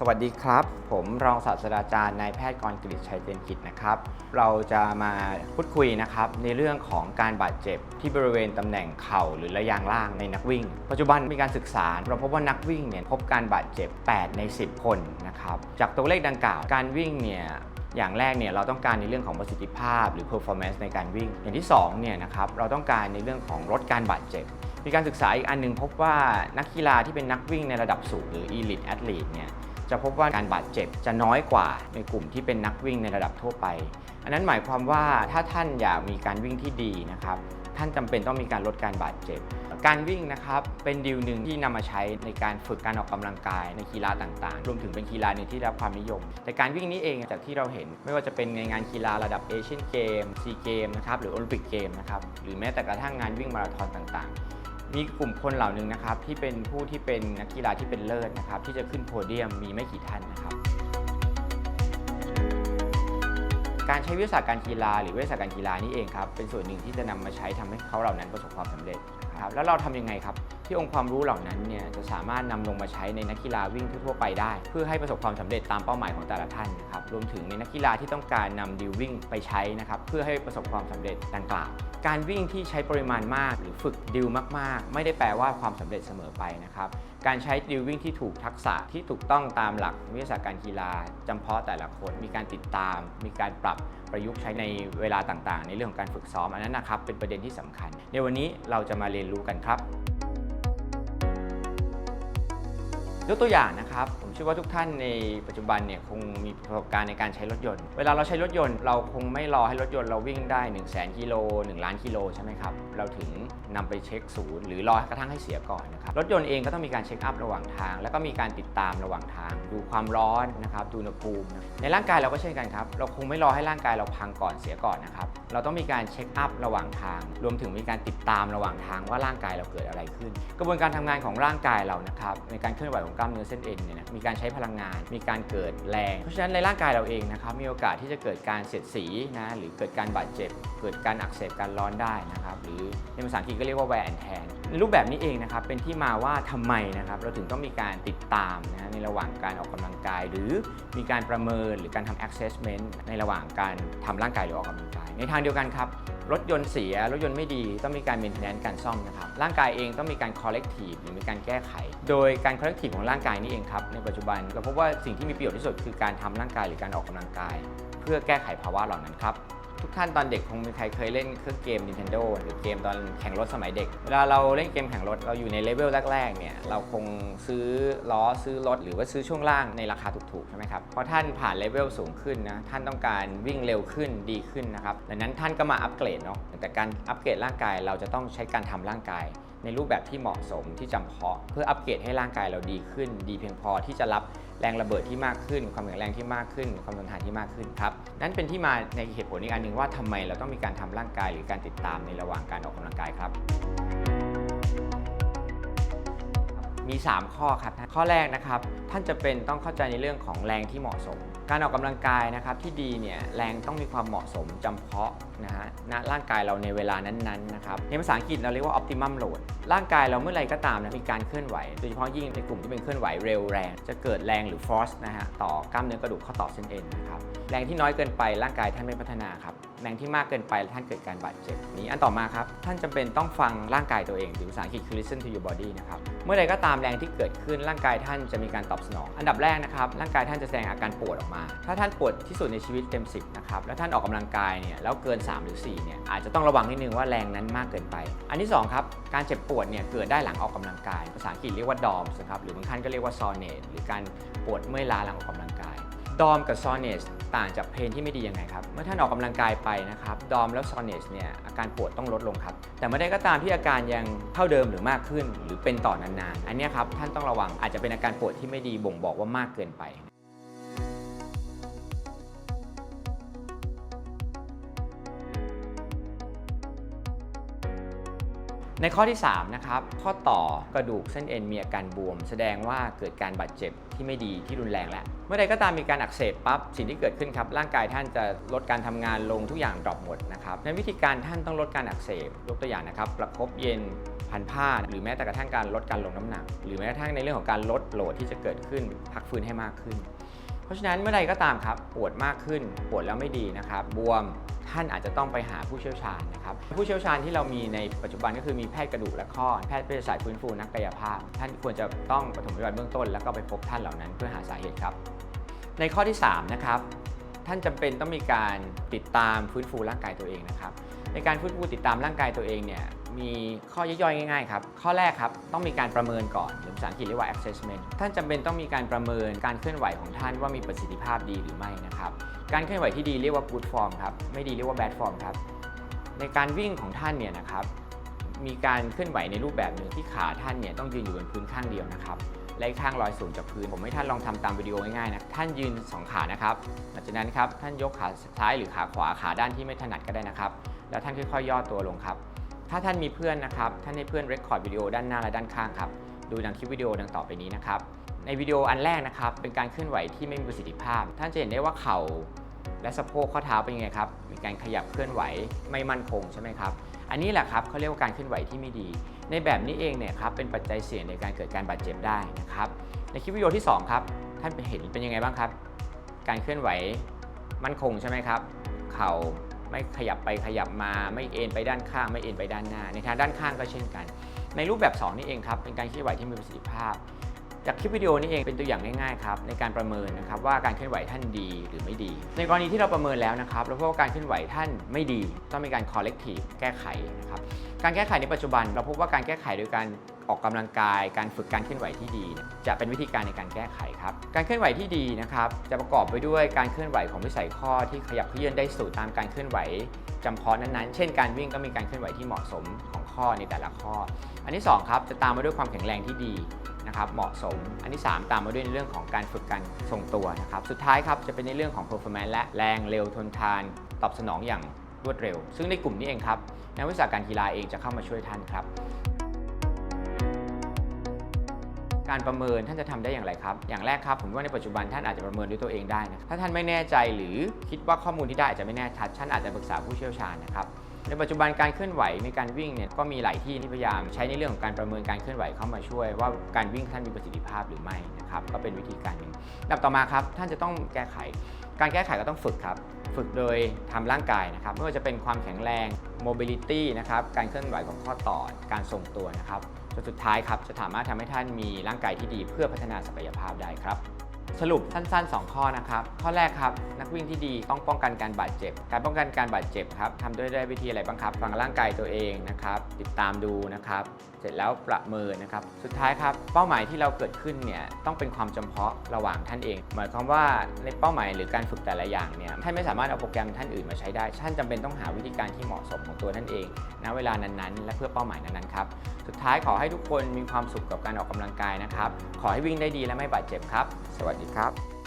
สวัสดีครับ ผมรองศาสตราจารย์นายแพทย์กรกฤษชัยเจนกิจนะครับ เราจะมาพูดคุยนะครับในเรื่องของการบาดเจ็บที่บริเวณตำแหน่งเข่าหรือระยางล่างในนักวิ่ง ปัจจุบันมีการศึกษา เราพบว่านักวิ่งเนี่ยพบการบาดเจ็บ 8 ใน 10 คนนะครับจากตัวเลขดังกล่าวการวิ่งเนี่ยอย่างแรกเนี่ยเราต้องการในเรื่องของประสิทธิภาพ หรือ performance ในการวิ่ง อย่างที่2เนี่ยนะครับเราต้องการในเรื่องของลดการบาดเจ็บ มีการศึกษาอีกอันหนึงพบว่านักกีฬาที่เป็นนักวิ่งในระดับสูงหรือ elite athlete เนี่ย จะพบว่าการบาดเจ็บจะน้อยกว่าในกลุ่มที่เป็นนักวิ่งในระดับทั่วไป อันนั้นหมายความว่าถ้าท่านอยากมีการวิ่งที่ดีนะครับท่านจำเป็นต้องมีการลดการบาดเจ็บ การวิ่งนะครับเป็นดีลหนึ่งที่นำมาใช้ในการฝึกการออกกำลังกายในกีฬาต่างๆ รวมถึงเป็นกีฬาหนึ่งที่ได้รับความนิยม แต่การวิ่งนี้เองจากที่เราเห็น ไม่ว่าจะเป็นในงานกีฬาระดับเอเชียนเกมซีเกมนะครับหรือโอลิมปิกเกมนะครับหรือแม้แต่กระทั่งงานวิ่งมาราธอนต่างๆ มีกลุ่มคนเหล่านึงนะครับที่เป็นผู้ที่เป็นนักกีฬาที่เป็นเลิศนะครับที่จะขึ้นโพเดียมมีไม่กี่ท่านนะครับ การใช้วิทยาศาสตร์การกีฬาหรือวิทยาศาสตร์การกีฬานี่เองครับเป็นส่วนหนึ่งที่จะนำมาใช้ทำให้เขาเหล่านั้นประสบความสำเร็จนะครับแล้วเราทำยังไงครับ ที่องค์ความรู้เหล่านั้นเนี่ยจะสามารถนำลงมาใช้ในนักกีฬาวิ่งทั่วไปได้ เพื่อให้ประสบความสำเร็จตามเป้าหมายของแต่ละท่านนะครับรวมถึงในนักกีฬาที่ต้องการนำดิววิ่งไปใช้นะครับเพื่อให้ประสบความสำเร็จดังกล่าวการวิ่งที่ใช้ปริมาณมาก หรือฝึกดิวมาก ๆ ไม่ได้แปลว่าความสำเร็จเสมอไปนะครับการใช้ดิววิ่งที่ถูกทักษะที่ถูกต้องตามหลักวิทยาศาสตร์การกีฬาจำเพาะแต่ละคนมีการติดตาม มีการปรับประยุกต์ใช้ในเวลาต่างๆ ในเรื่องของการฝึกซ้อมอันนั้นนะครับเป็นประเด็นที่สำคัญ ในวันนี้เราจะมาเรียนรู้กันครับ ยกตัวอย่างนะครับ ชื่อว่าทุกท่านในปัจจุบันเนี่ยคงมีประสบการณ์ในการใช้รถยนต์ เวลาเราใช้รถยนต์เราคงไม่รอให้รถยนต์เราวิ่งได้ 1 0 0 0 0แกิโล1 ล้านกิโลใช่ไหมครับ เราถึงนำไปเช็คศูนย์หรือรอกระทั่งให้เสียก่อนนะครับ รถยนต์เองก็ต้องมีการเช็คอัพระหว่างทาง แล้วก็มีการติดตามระหว่างทาง ดูความร้อนนะครับดูอุณหภูมิ ในร่างกายเราก็เช่นกันครับ เราคงไม่รอให้ร่างกายเราพังก่อนเสียก่อนนะครับ เราต้องมีการเช็คอัพระหว่างทาง รวมถึงมีการติดตามระหว่างทางว่าร่างกายเราเกิดอะไรขึ้น กระบวนการทำงานของร่างกายเรานะครับในการเคลื่อนไหวของกล้ามเนื้อเส้นเอ็นเนี่ยนะมีการใช้พลังงาน มีการเกิดแรง เพราะฉะนั้นในร่างกายเราเองนะครับมีโอกาสที่จะเกิดการเสียดสีนะหรือเกิดการบาดเจ็บ เกิดการอักเสบการร้อนได้นะครับหรือในภาษาอังกฤษก็เรียกว่า wear and tear ในรูปแบบนี้เองนะครับเป็นที่มาว่าทำไมนะครับเราถึงต้องมีการติดตามนะในระหว่างการออกกำลังกาย หรือมีการประเมินหรือการทำ assessment ในระหว่างการทำร่างกายหรือออกกำลังกาย ในทางเดียวกันครับรถยนต์เสีย รถยนต์ไม่ดีต้องมีการ maintenance การซ่อมนะครับร่างกายเองต้องมีการ corrective หรือมีการแก้ไข โดยการ corrective ของร่างกายนี่เองครับในปัจจุบันเราพบว่าสิ่งที่มีประโยชน์ที่สุดคือการทำร่างกายหรือการออกกำลังกาย เพื่อแก้ไขภาวะเหล่านั้นครับ ทุกท่านตอนเด็กคงมีใครเคยเล่นเครื่องเกม Nintendo หรือเกมตอนแข่งรถสมัยเด็ก เวลาเราเล่นเกมแข่งรถเราอยู่ในเลเวลแรกๆเนี่ยเราคงซื้อล้อซื้อรถหรือว่าซื้อช่วงล่างในราคาถูกๆใช่ไหมครับพอท่านผ่านเลเวลสูงขึ้นนะท่านต้องการวิ่งเร็วขึ้นดีขึ้นนะครับดังนั้นท่านก็มาอัปเกรดเนาะแต่การอัปเกรดร่างกายเราจะต้องใช้การทำร่างกายในรูปแบบที่เหมาะสมที่จำเพาะ เพื่ออัปเกรดให้ร่างกายเราดีขึ้น ดีเพียงพอที่จะรับแรงระเบิดที่มากขึ้น ความแข็งแรงที่มากขึ้น ความทนทานที่มากขึ้นครับนั่นเป็นที่มาในเหตุผลอีกอันหนึ่งว่าทำไมเราต้องมีการทำร่างกายหรือการติดตามในระหว่างการออกกำลังกายครับ มี 3 ข้อครับข้อแรกนะครับ ท่านจะเป็นต้องเข้าใจในเรื่องของแรงที่เหมาะสม การออกกำลังกายนะครับที่ดีเนี่ยแรงต้องมีความเหมาะสมจำเพาะนะฮะณร่างกายเราในเวลานั้นๆนะครับในภาษาอังกฤษเราเรียกว่า optimum load ร่างกายเราเมื่อไรก็ตามนะมีการเคลื่อนไหวโดยเฉพาะยิ่งในกลุ่มที่เป็นเคลื่อนไหวเร็วแรง จะเกิดแรงหรือ force นะฮะต่อกล้ามเนื้อกระดูกข้อต่อเส้นเอ็นนะครับแรงที่น้อยเกินไปร่างกายท่านไม่พัฒนาครับ แรงที่มากเกินไปท่านเกิดการบาดเจ็บนี้อันต่อมาครับ ท่านจำเป็นต้องฟังร่างกายตัวเองหรือภาษาอังกฤษคือ listen to your body นะครับเมื่อใดก็ตามแรงที่เกิดขึ้นร่างกายท่านจะมีการตอบสนอง อันดับแรกนะครับร่างกายท่านจะแสดงอาการปวดออกมา ถ้าท่านปวดที่สุดในชีวิตเต็ม 10นะครับแล้วท่านออกกำลังกายเนี่ยแล้วเกิน 3 หรือ4เนี่ยอาจจะต้องระวังนิดนึงว่าแรงนั้นมากเกินไป อันที่สองครับการเจ็บปวดเนี่ยเกิดได้หลังออกกำลังกาย ภาษาอังกฤษเรียกว่า DOM นะครับหรือบางท่านก็เรียกว่า soreness หรือการปวดเมื่อยล้าหลังออกกำลังกาย ดอมกับซอเนสต่างจากเพนที่ไม่ดียังไงครับ เมื่อท่านออกกำลังกายไปนะครับ ดอมแล้วซอเนสเนี่ยอาการปวดต้องลดลงครับ แต่เมื่อใดก็ตามที่อาการยังเท่าเดิมหรือมากขึ้น หรือเป็นต่อนานๆ อันนี้ครับท่านต้องระวังอาจจะเป็นอาการปวดที่ไม่ดีบ่งบอกว่ามากเกินไป ในข้อที่ 3 นะครับ ข้อต่อกระดูกเส้นเอ็นมีอาการบวม แสดงว่าเกิดการบาดเจ็บที่ไม่ดีที่รุนแรงแล้ว เมื่อใดก็ตามมีการอักเสบปั๊บสิ่งที่เกิดขึ้นครับ ร่างกายท่านจะลดการทำงานลงทุกอย่างดรอปหมดนะครับในวิธีการท่านต้องลดการอักเสบยกตัวอย่างนะครับ ประคบเย็นพันผ้า หรือแม้แต่กระทั่งการลดการลงน้ำหนัก หรือแม้กระทั่งในเรื่องของการลดโหลดที่จะเกิดขึ้นพักฟื้นให้มากขึ้น เพราะฉะนั้นเมื่อใดก็ตามครับปวดมากขึ้นปวดแล้วไม่ดีนะครับบวม ท่านอาจจะต้องไปหาผู้เชี่ยวชาญนะครับผู้เชี่ยวชาญที่เรามีในปัจจุบันก็คือมีแพทย์กระดูกและข้อ แพทย์เภสัชฟื้นฟูนักกายภาพ ท่านควรจะต้องปฐมพยาบาลเบื้องต้น แล้วก็ไปพบท่านเหล่านั้นเพื่อหาสาเหตุครับ ในข้อที่3นะครับท่านจำเป็นต้องมีการติดตามฟื้นฟูร่างกายตัวเองนะครับในการฟื้นฟูติดตามร่างกายตัวเองเนี่ย มีข้อย่อยๆ ง่ายๆครับ ข้อแรกครับ ต้องมีการประเมินก่อนหรือภาษาอังกฤษเรียกว่า assessment ท่านจำเป็นต้องมีการประเมินการเคลื่อนไหวของท่านว่ามีประสิทธิภาพดีหรือไม่นะครับ การเคลื่อนไหวที่ดีเรียกว่า good form ครับ ไม่ดีเรียกว่า bad form ครับ ในการวิ่งของท่านเนี่ยนะครับ มีการเคลื่อนไหวในรูปแบบหนึ่งที่ขาท่านเนี่ยต้องยืนอยู่บนพื้นข้างเดียวนะครับและอีกข้างลอยสูงจากพื้น ผมให้ท่านลองทำตามวิดีโอง่ายๆนะ ท่านยืน 2 ขานะครับ หลังจากนั้นครับ ท่านยกขาซ้ายหรือขาขวา ขาด้านที่ไม่ถนัดก็ได้นะครับ แล้วท่านค่อยๆย่อตัวลงครับ ถ้าท่านมีเพื่อนนะครับท่านให้เพื่อนเรคคอร์ดวิดีโอด้านหน้าและด้านข้างครับดูดังคลิปวิดีโอดังต่อไปนี้นะครับในวิดีโออันแรกนะครับเป็นการเคลื่อนไหวที่ไม่มีประสิทธิภาพ ท่านจะเห็นได้ว่าเข่าและสะโพกข้อเท้าเป็นยังไงครับมีการขยับเคลื่อนไหวไม่มั่นคงใช่ไหมครับอันนี้แหละครับเขาเรียกว่าการเคลื่อนไหวที่ไม่ดี ในแบบนี้เองเนี่ยครับเป็นปัจจัยเสี่ยงในการเกิดการบาดเจ็บได้นะครับในคลิปวิดีโอที่2ครับท่านเห็นเป็นยังไงบ้างครับ การเคลื่อนไหวมั่นคงใช่ไหมครับ เข่า ไม่ขยับไปขยับมาไม่เอ็นไปด้านข้างไม่เอ็นไปด้านหน้าในทางด้านข้างก็เช่นกัน ในรูปแบบ 2 นี่เองครับเป็นการเคลื่อนไหวที่มีประสิทธิภาพ จากคลิปวิดีโอนี้เองเป็นตัวอย่างง่ายๆครับในการประเมินนะครับว่าการเคลื่อนไหวท่านดีหรือไม่ดี ในกรณีที่เราประเมินแล้วนะครับเราพบว่าการเคลื่อนไหวท่านไม่ดี ต้องมีการ corrective แก้ไขนะครับการแก้ไขในปัจจุบัน เราพบว่าการแก้ไขโดยการ ออกกำลังกาย การฝึกการเคลื่อนไหวที่ดี จะเป็นวิธีการในการแก้ไขครับ การเคลื่อนไหวที่ดีนะครับจะประกอบไปด้วยการเคลื่อนไหวของวิสัยข้อที่ขยับเขยื่อนได้สู่ตามการเคลื่อนไหวจำเพาะนั้นๆ เช่น การวิ่งก็มีการเคลื่อนไหวที่เหมาะสมของข้อในแต่ละข้อ อันที่สองครับจะตามมาด้วยความแข็งแรงที่ดีนะครับเหมาะสม อันที่ 3 ตามมาด้วยในเรื่องของการฝึกการทรงตัวนะครับ สุดท้ายครับจะเป็นในเรื่องของ performance และแรงเร็วทนทาน ตอบสนองอย่างรวดเร็ว ซึ่งในกลุ่มนี้เองครับนักวิชาการกีฬาเองจะเข้ามาช่วยท่านครับ การประเมินท่านจะทำได้อย่างไรครับ อย่างแรกครับผมว่าในปัจจุบันท่านอาจจะประเมินด้วยตัวเองได้นะถ้าท่านไม่แน่ใจหรือคิดว่าข้อมูลที่ได้อาจจะไม่แน่ชัดท่านอาจจะปรึกษาผู้เชี่ยวชาญนะครับในปัจจุบันการเคลื่อนไหวในการวิ่งเนี่ยก็มีหลายที่ที่พยายามใช้ในเรื่องของการประเมินการเคลื่อนไหวเข้ามาช่วย ว่าการวิ่งท่านมีประสิทธิภาพหรือไม่นะครับก็เป็นวิธีการหนึ่งลำดับต่อมาครับท่านจะต้องแก้ไข การแก้ไขก็ต้องฝึกครับ ฝึกโดยทำร่างกายนะครับ ไม่ว่าจะเป็นความแข็งแรง mobility นะครับ การเคลื่อนไหวของข้อต่อ การทรงตัวนะครับจนสุดท้ายครับ จะสามารถทำให้ท่านมีร่างกายที่ดีเพื่อพัฒนาศักยภาพได้ครับ สรุปสั้นๆ 2 ข้อนะครับ ข้อแรกครับ นักวิ่งที่ดีต้องป้องกันการบาดเจ็บ การป้องกันการบาดเจ็บครับทำด้วยได้วิธีอะไรบ้างครับฟังร่างกายตัวเองนะครับ ติดตามดูนะครับ เสร็จแล้วประเมินนะครับ สุดท้ายครับ เป้าหมายที่เราเกิดขึ้นเนี่ยต้องเป็นความจำเพาะระหว่างท่านเอง หมายความว่าในเป้าหมายหรือการฝึกแต่ละอย่างเนี่ยท่านไม่สามารถเอาโปรแกรมท่านอื่นมาใช้ได้ ท่านจำเป็นต้องหาวิธีการที่เหมาะสมของตัวท่านเองณเวลานั้นๆ และเพื่อเป้าหมายนั้นๆครับ สุดท้ายขอให้ทุกคนมีความสุขกับการออกกำลังกายนะครับ ขอให้วิ่งได้ดีและไม่บาดเจ็บครับ สวัสดีครับ